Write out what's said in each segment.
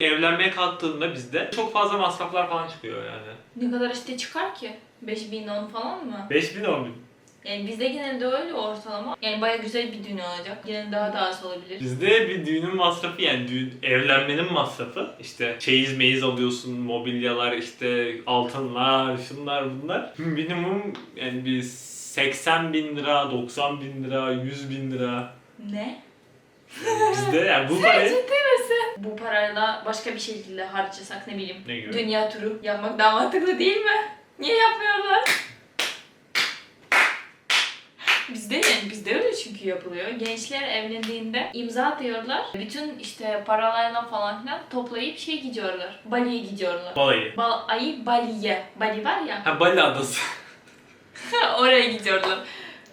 Evlenmeye kalktığında bizde çok fazla masraflar falan çıkıyor yani. Ne kadar işte çıkar ki? 5000 10 falan mı? 5000 10 bin. Yani bizde genelde öyle ortalama. Yani baya güzel bir düğün olacak. Yine daha da az olabilir. Bizde bir düğünün masrafı yani düğün, evlenmenin masrafı işte çeyiz meyiz alıyorsun, mobilyalar işte altınlar, şunlar bunlar. Minimum yani bir 80 bin lira, 90 bin lira, 100 bin lira. Ne? Bizde yani bu parayı... Bu parayla başka bir şekilde harcasak ne bileyim. Ne gibi? Dünya turu yapmak daha mantıklı değil mi? Niye yapmıyorlar? Bizde yani bizde öyle çünkü yapılıyor. Gençler evlendiğinde imza atıyorlar. Bütün işte paralarla falan filan toplayıp şey gidiyorlar. Bali'ye gidiyorlar. Balayı. Bal ayı Bali'ye. Bali var ya. Ha Bali adası. oraya gidiyorlar.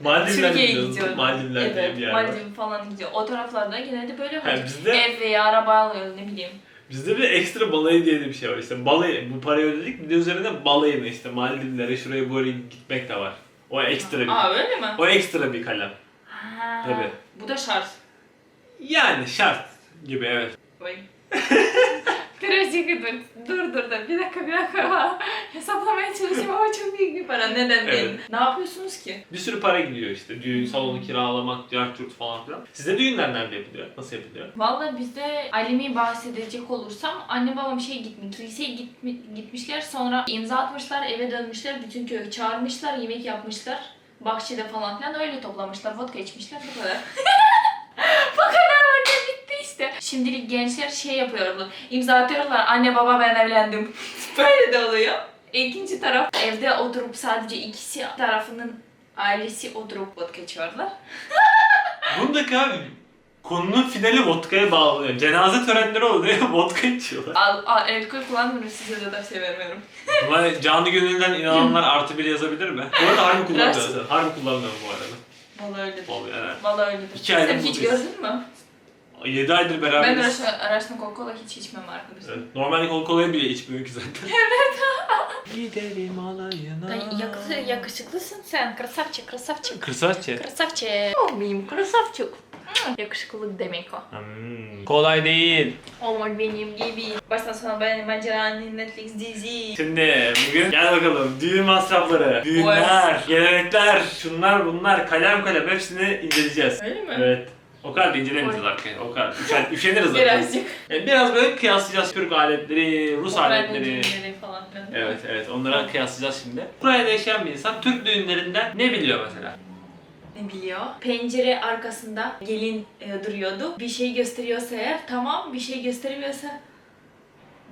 Maldivler Türkiye'ye. Maldivler diye bir Evet, yer var. Maldiv falan gidiyor. O taraflarda genelde böyle Ha, bizde, Ev veya araba alıyor ne bileyim. bizde bir ekstra balayı diye de bir şey var. İşte balayı, bu parayı ödedik bir de üzerine balayı mı işte Maldivlere şuraya buraya gitmek de var. O ekstra bir, Aa öyle mi? o ekstra bir kalem. Ha, Tabii. Bu da şart. Yani şart gibi evet. Oy. Birazcık dur. Dur dur da bir dakika bir dakika. Hesaplamaya çalışayım ama çok büyük bir para. Neden değil? Evet. Ne yapıyorsunuz ki? Bir sürü para gidiyor işte. Düğün salonu kiralamak, diğer türlü falan filan. Sizde düğünler nerede yapılıyor? Nasıl yapılıyor? Vallahi bizde ailemi bahsedecek olursam anne babam şey gitmiş, kiliseye gitmi, gitmişler sonra imza atmışlar eve dönmüşler bütün köyü çağırmışlar yemek yapmışlar bahçede falan filan öyle toplamışlar vodka içmişler bu kadar. bu kadar orada bitti işte. Şimdilik gençler şey yapıyorlar imza atıyorlar anne baba ben evlendim. Böyle de oluyor. İkinci taraf evde oturup sadece ikisi tarafının ailesi oturup vodka içiyorlar. Bundaki abi konunun finali vodka'ya bağlanıyor. Cenaze törenleri oluyor, vodka içiyorlar. Al, al, alkol kullanmıyorum size de tavsiye vermiyorum. Buna canlı gönülden inananlar artı bir yazabilir mi? Bu arada harbi kullanmıyorum. Harbi kullanmıyorum bu arada. Vallahi öyledir. Vallahi evet. Vallahi öyledir. Sen hiç buradayız. gördün mü? 7 aydır Ben beraberiz. araçta, araçta Coca-Cola hiç içmem arkadaşlar. Evet. Normalde Coca-Cola'yı bile içmiyor ki zaten. Evet. Gidelim alayına. yakışıklısın sen. Krasavçık, krasavçık. Kırsaççı. Krasavçık. Olmayayım, krasavçık. Yakışıklılık demek o. Hmm. Kolay değil. Olmak benim gibi. Baştan sona ben maceranın Netflix dizi. Şimdi bugün gel bakalım düğün masrafları, düğünler, gelenekler, şunlar bunlar kalem kalem hepsini inceleyeceğiz. Öyle mi? Evet. O kadar da incelemeyeceğiz arkadaşlar. O kadar. Üşen, üşeniriz zaten. Birazcık. Yani biraz böyle kıyaslayacağız Türk aletleri, Rus Ukrayna aletleri. düğünleri falan. Evet evet onlara kıyaslayacağız şimdi. Ukrayna'da yaşayan bir insan Türk düğünlerinden ne biliyor mesela? Ne biliyor? Pencere arkasında gelin e, duruyordu. Bir şey gösteriyorsa eğer tamam, bir şey göstermiyorsa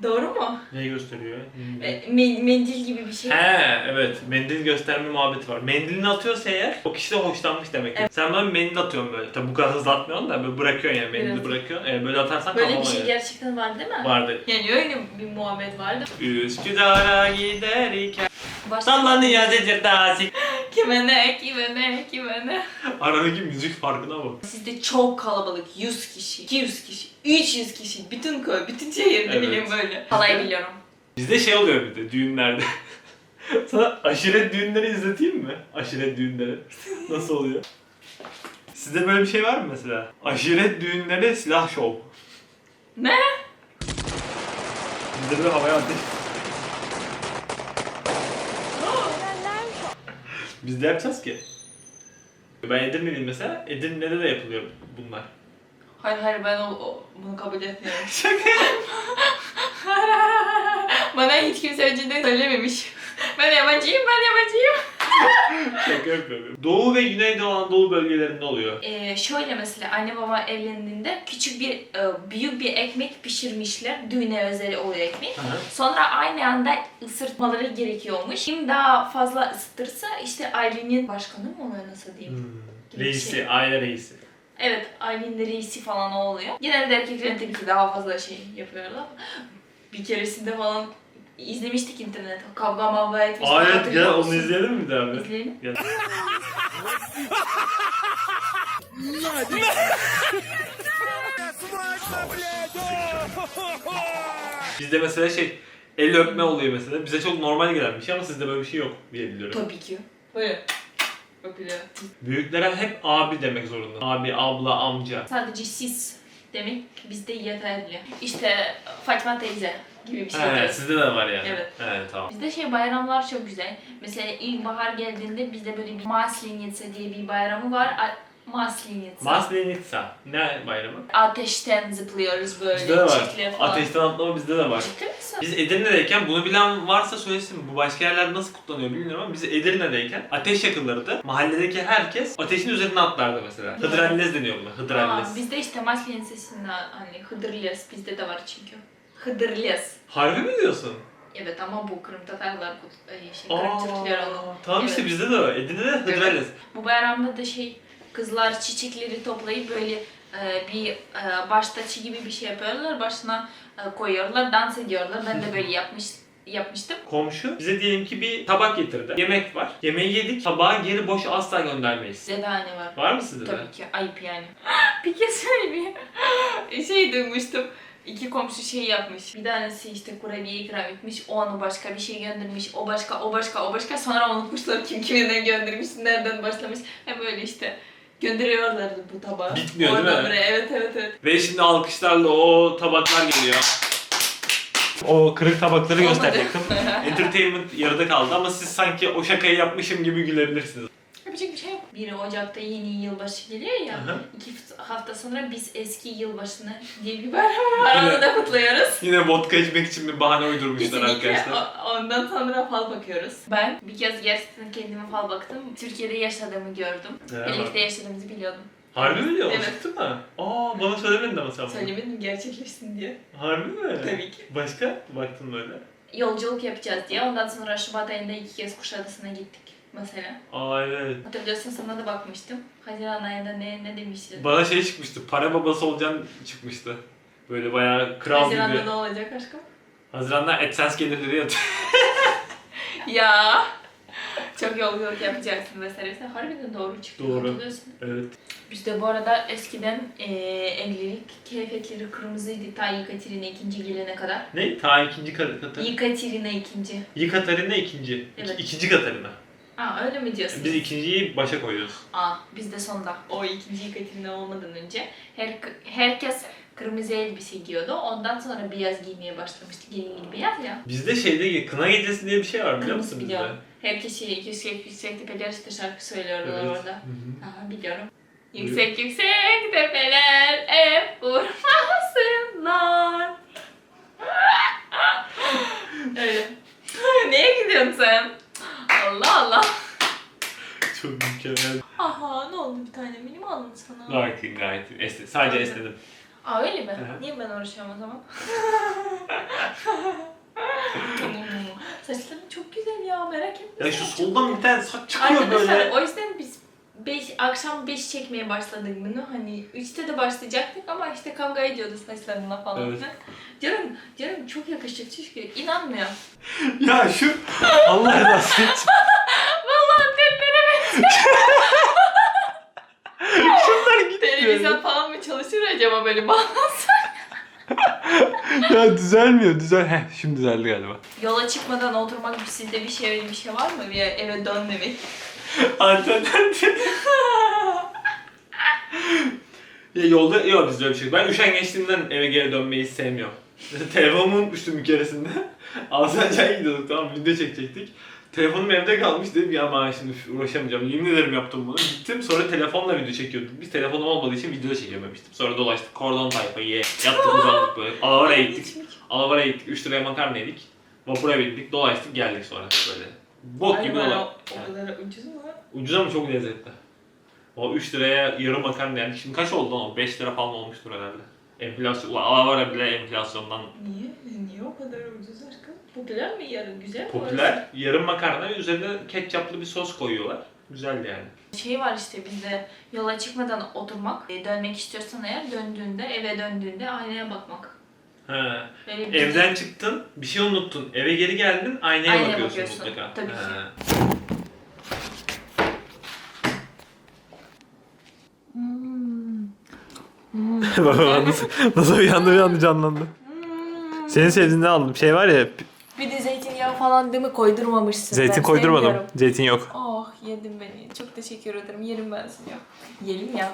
doğru mu? Ne gösteriyor? E, me- mendil gibi bir şey. He evet mendil gösterme muhabbeti var. Mendilini atıyorsa eğer o kişi de hoşlanmış demek ki. Sen bana mendil atıyorsun böyle. Tabi bu kadar hızlı atmıyorsun da böyle bırakıyorsun yani mendili Biraz. bırakıyorsun. E, böyle atarsan Böyle bir kafama şey gerçekten var değil mi? Vardı. Yani öyle bir muhabbet vardı. Üsküdar'a giderken Başta sallanıyor cecirdazik. kime ne, kime ne, kime ne. Aradaki müzik farkına bak. Sizde çok kalabalık. 100 kişi, 200 kişi, 300 kişi. Bütün köy, bütün şehir ne Evet. bileyim böyle. Halay biliyorum. Bizde şey oluyor bir de düğünlerde. Sana aşiret düğünleri izleteyim mi? Aşiret düğünleri. Nasıl oluyor? Sizde böyle bir şey var mı mesela? Aşiret düğünleri silah şov. Ne? Bizde böyle havaya ateş. Biz de yapacağız ki. Ben Edirne'liyim mesela. Edirne'de de yapılıyor bunlar. Hayır hayır ben o, o- bunu kabul etmiyorum. Şaka. Bana hiç kimse önceden söylememiş. Ben yabancıyım, ben yabancıyım. Şaka yapıyorum. Doğu ve Güneydoğu Anadolu bölgelerinde oluyor. Ee, şöyle mesela anne baba evlendiğinde küçük bir, e, büyük bir ekmek pişirmişler. Düğüne özel o ekmek. Hı hı. Sonra aynı anda ısırtmaları gerekiyormuş. Kim daha fazla ısıtırsa işte ailenin başkanı mı oluyor nasıl diyeyim? Hmm. Gibi bir Reisi, şey. aile reisi. Evet ailenin de reisi falan o oluyor. Genelde erkeklerin tabii ki daha fazla şey yapıyorlar. Bir keresinde falan izlemiştik internette. Kavga mavga etmiş. Aa evet gel onu izleyelim mi bir? İzleyelim. Gel. Bizde mesela şey el öpme oluyor mesela. Bize çok normal gelen bir şey ama sizde böyle bir şey yok diye biliyorum. Tabii ki. Böyle. Öpülüyor. Büyüklere hep abi demek zorunda. Abi, abla, amca. Sadece siz demek bizde yeterli. İşte Fatma teyze gibi bir şey. Diyoruz. sizde de var yani. Evet. He, tamam. Bizde şey bayramlar çok güzel. Mesela ilkbahar geldiğinde bizde böyle bir Maslenitsa diye bir bayramı var. Maslenitsa. Maslenitsa. Ne bayramı? Ateşten zıplıyoruz böyle. Bizde de var. Ateşten atlama bizde de var. Ciddi misin? Biz Edirne'deyken bunu bilen varsa söylesin. Bu başka yerlerde nasıl kutlanıyor bilmiyorum ama biz Edirne'deyken ateş yakılırdı. Mahalledeki herkes ateşin üzerine atlardı mesela. Hıdrellez deniyor buna. Aa, Hıdrellez. bizde işte Maslenitsa'sında hani Hıdırles bizde de var çünkü. Hıdırles. Harbi mi diyorsun? Evet ama bu Kırım Tatarlar, bu- e, şey, Kırım Türkler onu. Tamam işte Evet. bizde de var. Edirne'de Hıdrellez. Bu bayramda da şey kızlar çiçekleri toplayıp böyle e, bir e, baştaçı gibi bir şey yapıyorlar. Başına e, koyuyorlar, dans ediyorlar. Ben de böyle yapmış yapmıştım. Komşu bize diyelim ki bir tabak getirdi. Yemek var. Yemeği yedik. Tabağı geri boş asla göndermeyiz. Size de hani var. Var mı sizde de? Tabii ki ayıp yani. bir kez söyleyeyim. şey duymuştum. İki komşu şey yapmış. Bir tanesi işte kurabiye ikram etmiş. O onu başka bir şey göndermiş. O başka, o başka, o başka. Sonra unutmuşlar kim kimden göndermiş, nereden başlamış. Ve böyle işte gönderiyorlardı bu tabağı. Bitmiyor değil Oradan mi? buraya. Evet evet evet. Ve şimdi alkışlarla o tabaklar geliyor. O kırık tabakları Olmadı. gösterecektim. Entertainment yarıda kaldı ama siz sanki o şakayı yapmışım gibi gülebilirsiniz. Yapacak bir şey yok. 1 Ocak'ta yeni yılbaşı geliyor ya. Hı. iki hafta sonra biz eski yılbaşını diye bir bayram var. Onu da kutluyoruz. Yine vodka içmek için bir bahane uydurmuşlar Kesinlikle. arkadaşlar. O- Ondan sonra fal bakıyoruz. Ben bir kez gerçekten kendime fal baktım. Türkiye'de yaşadığımı gördüm. Evet. Birlikte yaşadığımızı biliyordum. Harbi mi diyor? Evet. Çıktı mı? Aa bana söylemedin ama sen bunu. Söylemedim gerçekleşsin diye. Harbi mi? Tabii ki. Başka? Baktın böyle. Yolculuk yapacağız diye. Ondan sonra Şubat ayında iki kez Kuşadası'na gittik mesela. Aa evet. Hatırlıyorsun sana da bakmıştım. Haziran ayında ne ne demiştin? Bana şey çıkmıştı. Para babası olacaksın çıkmıştı. Böyle bayağı kral Haziran'da gibi. ne olacak aşkım? Haziran'da AdSense gelirleri yatıyor. ya. Çok yolculuk yapacaksın vesaire. Sen harbiden doğru çıktı. Doğru. Hatırlıyorsun. evet. Bizde bu arada eskiden eee evlilik keyfetleri kırmızıydı ta Yekaterina ikinci gelene kadar. Ne? Ta ikinci Kat- Katarina. Yekaterina ikinci. İyi Katarina ikinci. Evet. İki, ikinci Katarina. Aa öyle mi diyorsun? Biz ikinciyi başa koyuyoruz. Aa bizde sonda. O ikinci Yekaterina olmadan önce her herkes kırmızı elbise giyiyordu. Ondan sonra beyaz giymeye başlamıştı. Gelin gibi beyaz ya. Bizde şeyde kına gecesi diye bir şey var biliyor musun bizde? biliyorum. Herkes şey yüksek yüksek tepeler işte şarkı söylüyorlar Evet. orada. Hı hı. Aha biliyorum. Yüksek yüksek tepeler hep vurmasınlar. Öyle. Neye gidiyorsun sen? Allah Allah. Çok mükemmel. Aha ne oldu bir tane benim aldın sana. Gayet iyi, gayet iyi. Esne, sadece esnedim. Aa öyle mi? Aha. Niye ben uğraşıyorum o zaman? Saçların çok güzel ya merak etme. Ya şu soldan bir tane saç çıkıyor Arkadaşlar böyle. o yüzden biz beş, akşam 5 çekmeye başladık bunu. Hani 3'te de başlayacaktık ama işte kavga ediyordu saçlarına falan Evet. Diyorum, diyorum çok yakışacak çünkü inanmıyor. Ya şu Allah rızası için. Vallahi dellere Şunlar gitmiyor. Televizyon falan mı çalışır acaba böyle bağlansa? ya düzelmiyor düzel. Heh şimdi düzeldi galiba. Yola çıkmadan oturmak sizde bir şey bir şey var mı? Bir eve dönmemek. Alternatif. ya yolda yok bizde öyle bir şey. yok. Ben üşengeçliğimden eve geri dönmeyi sevmiyorum. Mesela telefonumu unutmuştum bir keresinde. Alsancak'a gidiyorduk tamam video çekecektik. Telefonum evde kalmış dedim ya ben şimdi üf, uğraşamayacağım. Yemin ederim yaptım bunu. Gittim sonra telefonla video çekiyorduk. Biz telefonum olmadığı için video çekememiştim. Sonra dolaştık kordon tayfayı ye. Yattık uzandık böyle. Alavara'ya gittik. Alavara'ya gittik. 3 liraya makarna yedik. Vapura bindik. Dolaştık geldik sonra böyle. Bok gibi Ay, dolar. o, o kadar ucuz mu? Ucuz ama çok lezzetli. O 3 liraya yarım makarna yani. Şimdi kaç oldu lan o? 5 lira falan olmuştur herhalde. Enflasyon, ulan Alavara bile enflasyondan Niye? Niye o kadar ucuz aşkım? Popüler mi yarın? Güzel mi orası? popüler. Yarım makarna üzerine ketçaplı bir sos koyuyorlar. Güzeldi yani. Şey var işte bizde yola çıkmadan oturmak. E, Dönmek istiyorsan eğer döndüğünde, eve döndüğünde aynaya bakmak. He. Böyle bir Evden çıktın, bir şey unuttun. Eve geri geldin, aynaya, Aynaya bakıyorsun, bakıyorsun, mutlaka. tabii ki. Baba nasıl, nasıl uyandı uyandı canlandı. Hmm. Senin sevdiğinden aldım. Şey var ya, Bir de zeytinyağı falan değil mi koydurmamışsın. zeytin Ben koydurmadım. sevmiyorum. Zeytin yok. Oh yedim beni. Çok teşekkür ederim. Yerim ben seni. Yerim ya.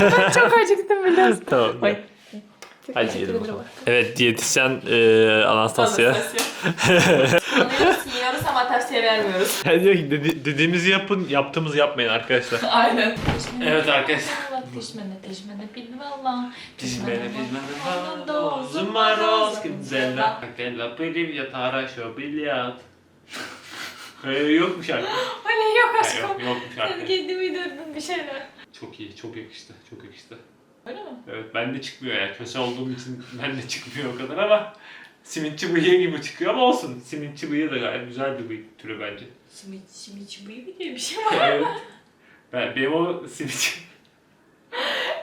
ben çok acıktım biliyorsun. Tamam. Ay. Çok Hadi teşekkür ederim. Evet diyetisyen e, Anastasya. Anlıyoruz, yiyoruz ama tavsiye vermiyoruz. Yani diyor ki dedi- dediğimizi yapın, yaptığımızı yapmayın arkadaşlar. Aynen. Evet arkadaşlar. Teşmene teşmene bilmem Pizmene pizmene vado, zumaros, gimzela, akella privya tara şo bilyat. Öyle yok mu şarkı? Öyle yok aşkım. yok, yok mu Sen şarkı? kendi uydurdun bir şeyler. Çok iyi, çok yakıştı, çok yakıştı. Öyle mi? Evet, ben de çıkmıyor ya. Köse olduğum için ben de çıkmıyor o kadar ama simitçi bıyığı gibi çıkıyor ama olsun. Simitçi bıyığı da gayet güzel bir bıyık türü bence. Simit, simit bıyığı diye bir şey var. evet. Ben, benim o simitçi...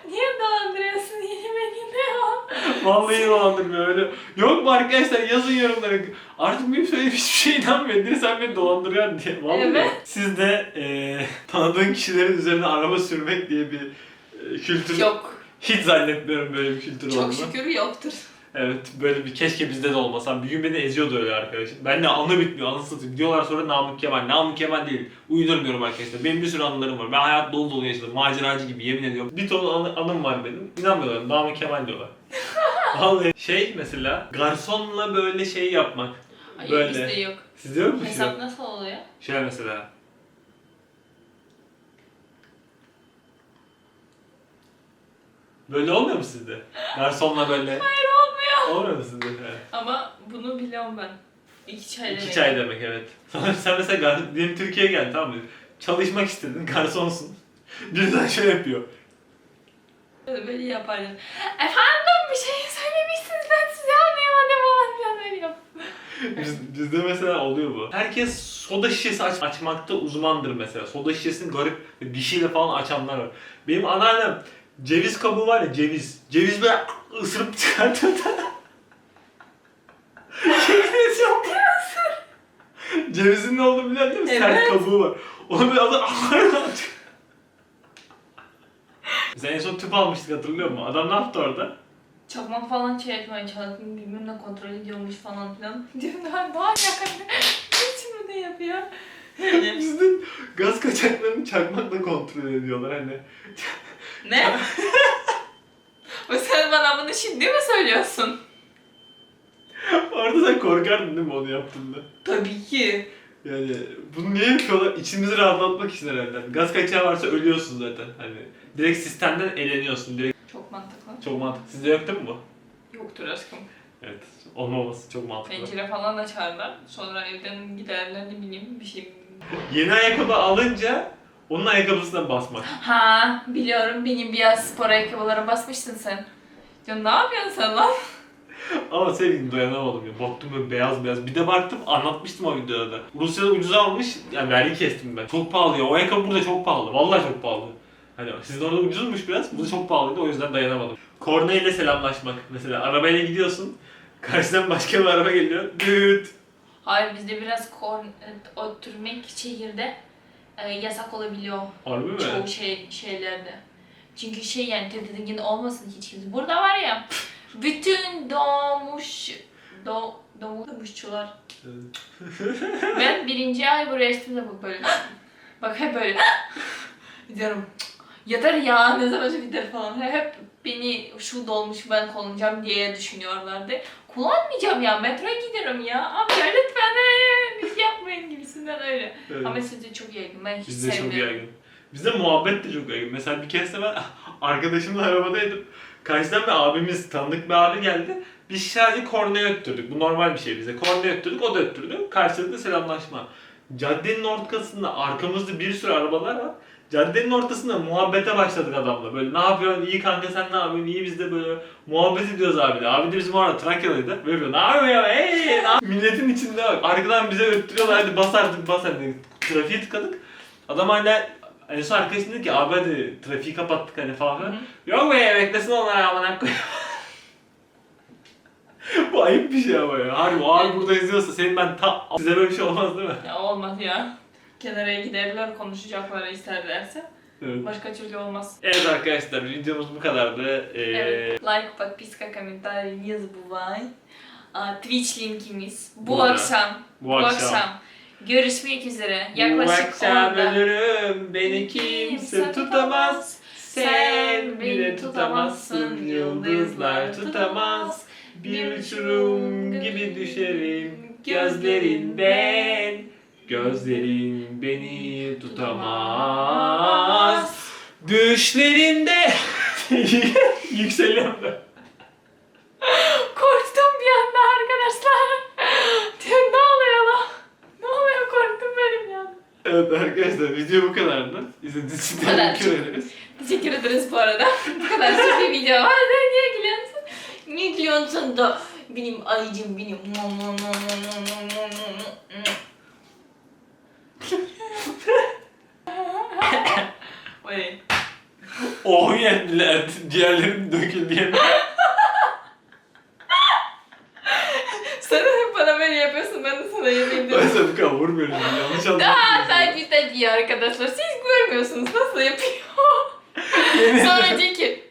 Niye dolandırıyorsun yeni beni de ya? Vallahi dolandırmıyor öyle. Yok mu arkadaşlar yazın yorumlara. Artık benim söylediğim hiçbir şeye inanmıyor. Diye sen beni dolandırıyorsun diye. Vallahi. Evet. Siz de eee tanıdığın kişilerin üzerine araba sürmek diye bir e, kültür Yok. Hiç zannetmiyorum böyle bir kültür Çok olduğunu. şükür yoktur. Evet böyle bir keşke bizde de olmasa. Bir gün beni eziyordu öyle arkadaşım. Ben de anı bitmiyor anı satayım. Diyorlar sonra Namık Kemal. Namık Kemal değil. Uydurmuyorum arkadaşlar. Benim bir sürü anılarım var. Ben hayat dolu dolu yaşadım. Maceracı gibi yemin ediyorum. Bir ton anı, anım var benim. İnanmıyorlar. Namık Kemal diyorlar. Vallahi şey mesela garsonla böyle şey yapmak. Ay Böyle. bizde yok. Sizde yok mu şey? Hesap nasıl oluyor? Şöyle mesela. Böyle olmuyor mu sizde? Garsonla böyle. Hayır olmuyor. Olmuyor mu sizde? Evet. Ama bunu biliyorum ben. İki çay İki demek. çay demek evet. Sonra sen mesela gar- diyelim Türkiye'ye geldin tamam mı? Çalışmak istedin, garsonsun. Birden şey yapıyor. Böyle, yaparlar. Efendim bir şey söylemişsiniz ben size anlayamadım falan filan böyle yap. Biz, bizde mesela oluyor bu. Herkes soda şişesi aç- açmakta uzmandır mesela. Soda şişesini garip dişiyle falan açanlar var. Benim anneannem ceviz kabuğu var ya ceviz. Ceviz böyle ısırıp çıkartıyor da. Ceviz yok. Cevizin ne olduğunu biliyor değil mi? Sert Evet. kabuğu var. Onu böyle alıp atıyor. Biz en son tüp almıştık hatırlıyor musun? Adam ne yaptı orada? Çakmak falan etmeye çalıştım. Bilmem ne kontrol ediyormuş falan filan. Diyorum daha daha yakın. Niçin bunu yapıyor? Öyle. Bizde gaz kaçaklarını çakmakla kontrol ediyorlar hani. Ne? Ve sen bana bunu şimdi mi söylüyorsun? Orada sen korkardın değil mi onu yaptığında? Tabii ki. Yani bunu niye yapıyorlar? İçimizi rahatlatmak için herhalde. Gaz kaçağı varsa ölüyorsun zaten. Hani direkt sistemden eleniyorsun. Direkt Çok mantıklı. çok mantıklı. Sizde yok değil mi bu? Yoktur aşkım. Evet. Olmaması çok mantıklı. Pencere falan açarlar. Sonra evden giderler ne bileyim bir şey. Yeni ayakkabı alınca onun ayakkabısına basmak. Ha biliyorum benim biraz spor ayakkabılara basmışsın sen. Ya ne yapıyorsun sen lan? Ama sevgilim dayanamadım ya. Baktım böyle beyaz beyaz. Bir de baktım anlatmıştım o videoda da. Rusya'da ucuza almış. Yani vergi kestim ben. Çok pahalı ya. O ayakkabı burada çok pahalı. Vallahi çok pahalı. Hani sizin orada ucuzmuş biraz. Burada çok pahalıydı. O yüzden dayanamadım. Korna ile selamlaşmak. Mesela arabayla gidiyorsun. Karşıdan başka bir araba geliyor. Düt. Hayır bizde biraz korn oturmak şehirde e, yasak olabiliyor Harbi mi? çoğu şey şeylerde. Çünkü şey yani tedirgin olmasın hiç kimse. Burada var ya bütün doğmuş do, doğmuşçular. ben birinci ay buraya açtığımda bak böyle. Bak hep böyle. Diyorum yeter ya ne zaman biter falan. Hep beni şu dolmuş ben kullanacağım diye düşünüyorlardı. Kullanmayacağım ya metroya gidiyorum ya. Abi ya lütfen ee, biz yapmayın gibisinden öyle. Evet. Ama sizde çok yaygın ben hiç Bizde çok sevmiyorum. yaygın. Bizde muhabbet de çok yaygın. Mesela bir kez de ben arkadaşımla arabadaydım. Karşıdan bir abimiz, tanıdık bir abi geldi. Biz sadece kornaya öttürdük. Bu normal bir şey bize. Kornaya öttürdük, o da öttürdü. Karşılıklı selamlaşma. Caddenin ortasında arkamızda bir sürü arabalar var. Caddenin ortasında muhabbete başladık adamla. Böyle ne yapıyorsun? İyi kanka sen ne yapıyorsun? İyi biz de böyle muhabbet ediyoruz abiyle. Abi de bizim orada Trakyalıydı. Böyle. Ne yapıyor? Hey! ne yap-" Milletin içinde bak. Arkadan bize öttürüyorlar. Hadi bas artık bas hadi. Trafiği tıkadık. Adam hala en son arkadaşım dedi ki abi hadi trafiği kapattık hani falan. Filan. Yok be beklesin onlar amına koyayım. Bu ayıp bir şey ama ya. Harbi o abi burada izliyorsa senin ben ta size böyle bir şey olmaz değil mi? Ya olmaz ya Kenara giderler konuşacakları isterlerse. Evet. Başka türlü olmaz. Evet arkadaşlar videomuz bu kadardı. Ee, Evet. Like, подписка, комментарий не забывай. Aa, Twitch linkimiz bu Burada. akşam. Bu akşam. Görüşmek üzere. Bu Yaklaşık akşam orada. ölürüm beni kimse tutamaz. Sen bile tutamazsın yıldızlar tutamaz Bir uçurum gibi düşerim gözlerinden Gözlerin beni tutamaz Düşlerinde Yükseliyorum ben. Korktum bir anda arkadaşlar. Diyorum ne oluyor lan? Ne oluyor korktum benim ya. Evet arkadaşlar video bu kadardı. İzlediğiniz için Bu kadar. teşekkür ederiz. Teşekkür ederiz bu arada. bu kadar süper bir video var. Sen niye gülüyorsun? Niye gülüyorsun da? Benim ayıcım benim. Oy. Oh yendiler. Ciğerlerim döküldü yemin. Sen de hep bana böyle yapıyorsun. Ben de sana yapayım Ben diyorum. sana kadar vurmuyorum. Yanlış Daha anlamışsınız. takip ediyor arkadaşlar. Siz görmüyorsunuz nasıl yapıyor. Sonra diyor ki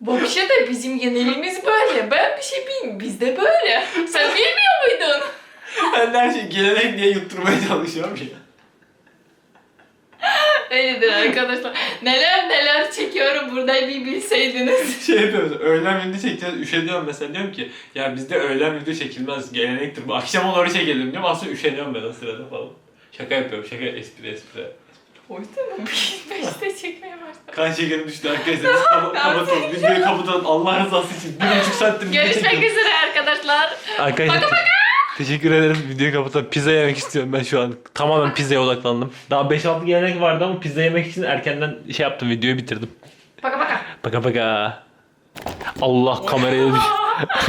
Bokşa da bizim genelimiz böyle. Ben bir şey bilmiyorum. Biz de böyle. Sen bilmiyor muydun? Ben de her şeyi gelenek diye yutturmaya çalışıyorum ya. Öyledir arkadaşlar. Neler neler çekiyorum burada bir bilseydiniz. Şey yapıyoruz, öğlen video çekeceğiz, üşeniyorum mesela diyorum ki ya bizde öğlen video çekilmez, gelenektir bu. Akşam onları çekelim diyorum, aslında üşeniyorum ben o sırada falan. Şaka yapıyorum, şaka, espri, espri. O yüzden mi? Beşte çekmeye başladım. Kan şekerim düştü arkadaşlar, biz kapa- kapatalım, videoyu kapatalım Allah rızası için. Bir buçuk saattir video Görüşmek üzere arkadaşlar. Arkadaşlar teşekkür ederim videoyu kapatalım. Pizza yemek istiyorum ben şu an. Tamamen pizzaya odaklandım. Daha 5-6 gelenek vardı ama pizza yemek için erkenden şey yaptım, videoyu bitirdim. Paka paka. Baka baka. Allah kameraya düş.